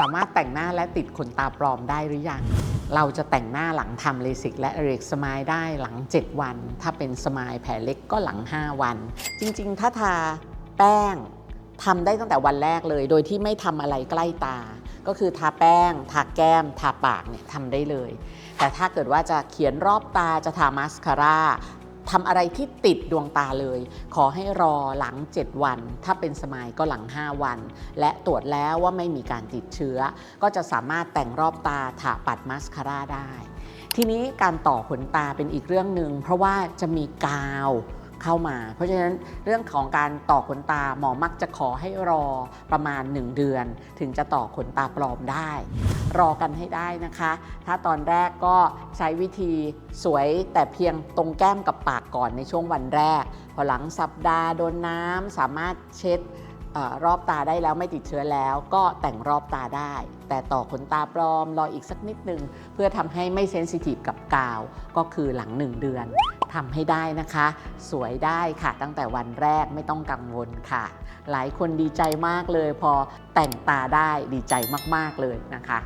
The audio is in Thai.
สามารถแต่งหน้าและติดขนตาปลอมได้หรือยัง เราจะแต่งหน้าหลังทำเลสิกและเรกสมายได้หลัง 7 วัน ถ้าเป็นสมายแผลเล็กก็หลัง 5 วัน จริงๆ ถ้าทาแป้งทำได้ตั้งแต่วันแรกเลย โดยที่ไม่ทำอะไรใกล้ตา ก็คือทาแป้ง ทาแก้ม ทาปากเนี่ยทำได้เลย แต่ถ้าเกิดว่าจะเขียนรอบตาจะทามาสคาร่า ทำอะไรที่ติดดวงตาเลย ขอให้รอหลัง 7 วัน ถ้าเป็นสมายก็หลัง 5 วัน และตรวจแล้วว่าไม่มีการติดเชื้อ ก็จะสามารถแต่งรอบตาถาปัดมาสคาร่าได้ ทีนี้การต่อขนตาเป็นอีกเรื่องหนึ่งเพราะว่าจะมีกาว เข้ามา เพราะฉะนั้นเรื่องของการต่อขนตาหมอมักจะขอให้รอประมาณ 1 เดือน ถึงจะต่อขนตาปลอมได้ รอกันให้ได้นะคะ ถ้าตอนแรกก็ใช้วิธีสวยแต่เพียงตรงแก้มกับปากก่อนในช่วงวันแรก พอหลังสัปดาห์โดนน้ำสามารถเช็ดออรอบตาได้แล้วไม่ติดเชื้อแล้วก็แต่งรอบตาได้ แต่ต่อขนตาปลอมรออีกสักนิดนึง เพื่อทำให้ไม่เซนซิทีฟกับกาว ก็คือหลัง1เดือน ทำให้ได้นะคะ สวยได้ค่ะตั้งแต่วันแรกไม่ต้องกังวลค่ะ หลายคนดีใจมากเลยพอแต่งตาได้ดีใจมาก ๆ เลยนะคะ